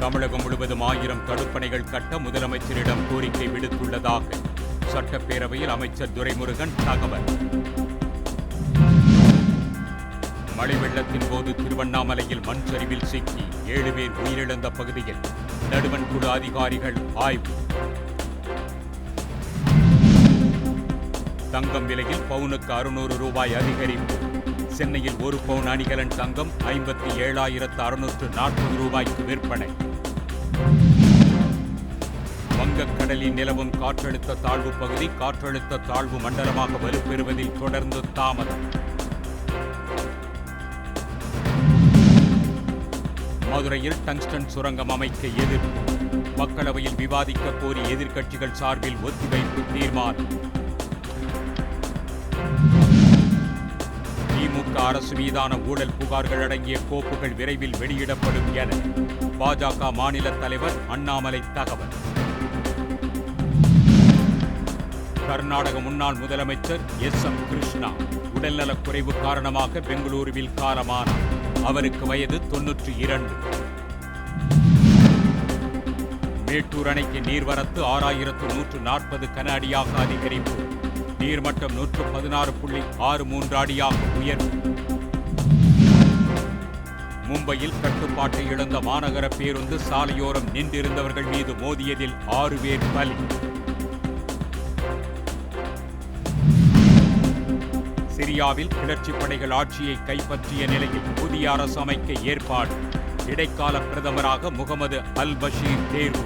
தமிழகம் முழுவதும் ஆயிரம் தடுப்பணைகள் கட்ட முதலமைச்சரிடம் கோரிக்கை விடுத்துள்ளதாக சட்டப்பேரவையில் அமைச்சர் துரைமுருகன் தகவல். மழை வெள்ளத்தின் போது திருவண்ணாமலையில் மண் சரிவில் சிக்கி ஏழு பேர் உயிரிழந்த பகுதியில் நடுவன் குழு அதிகாரிகள் ஆய்வு. தங்கம் விலையில் பவுனுக்கு அறுநூறு ரூபாய் அதிகரிப்பு. சென்னையில் ஒரு பவுன் அணிகலன் தங்கம் ஐம்பத்தி ஏழாயிரத்து அறுநூற்று நாற்பது ரூபாய்க்கு விற்பனை. வங்கக்கடலில் நிலவும் காற்றழுத்த தாழ்வு பகுதி காற்றழுத்த தாழ்வு மண்டலமாக வலுப்பெறுவதில் தொடர்ந்து தாமதம். மதுரையில் டங்ஸ்டன் சுரங்கம் அமைக்க எதிர்ப்பு மக்களவையில் விவாதிக்க கோரி எதிர்க்கட்சிகள் சார்பில் ஒத்திவைப்பு தீர்மானம். அரசு மீதான ஊழல் புகார்கள் அடங்கிய கோப்புகள் விரைவில் வெளியிடப்படும் என பாஜக மாநில தலைவர் அண்ணாமலை தகவல். கர்நாடக முன்னாள் முதலமைச்சர் எஸ் எம் கிருஷ்ணா உடல்நலக் குறைவு காரணமாக பெங்களூருவில் காலமானார். அவருக்கு வயது தொன்னூற்றி இரண்டு. மேட்டூர் அணைக்கு நீர்வரத்து ஆறாயிரத்து நூற்று நாற்பது கன அடியாக அதிகரிப்பு. நீர்மட்டம் நூற்று பதினாறு புள்ளி ஆறு மூன்று அடியாக உயர்வு. மும்பையில் கட்டுப்பாட்டை இழந்த மாநகர பேருந்து சாலையோரம் நின்றிருந்தவர்கள் மீது மோதியதில் ஆறு பேர் பலி. சிரியாவில் கிளர்ச்சிப் படைகள் ஆட்சியை கைப்பற்றிய நிலையில் புதிய அரசு அமைக்க ஏற்பாடு. இடைக்கால பிரதமராக முகமது அல் பஷீர் தேர்வு.